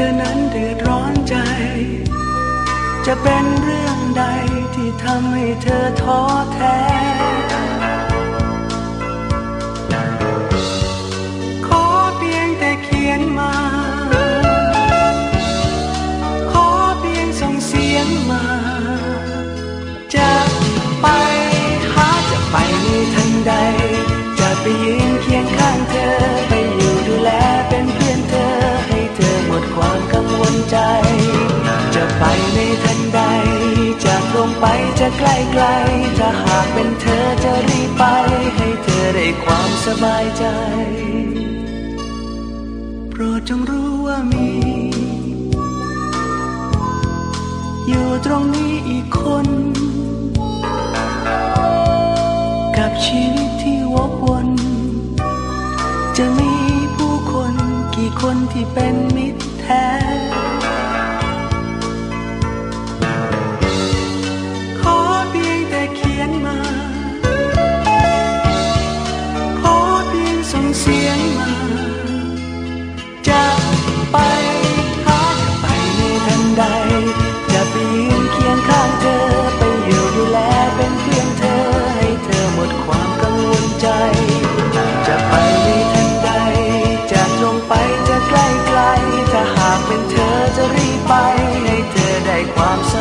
ธอนั้นเดือดร้อนใจ จะเป็นเรื่องใดที่ทำให้เธอท้อแท้ขอเพียงแต่เขียนมา ขอเพียงส่งเสียงมา จะไปหาจะไปในทันใด จะไปยืนเคียงข้างเธอไป ใจ จะไปในทันใดจะตรงไปจะใกล้ไกล ถ้าหากเป็นเธอจะรีบไป ให้เธอได้ความสบายใจ โปรดจงรู้ว่ามี อยู่ตรงนี้อีกคน กับชีวิต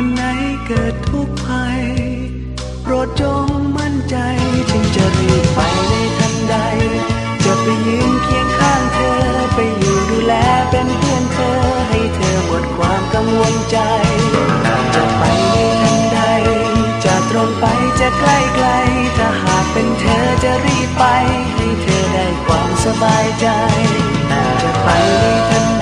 วันไหนเกิดทุกข์ภัยโปรดจงมั่นใจจึงจะรีบไปในทันใด จะไปยืนเคียงข้างเธอ ไปอยู่ดูแลเป็นเพื่อนเธอ ให้เธอหมดความกังวลใจ จะไปในทันใด จะตรงไปจะใกล้ไกล ถ้าหากเป็นเธอจะรีบไป ให้เธอได้ความสบายใจ จะไปในทัน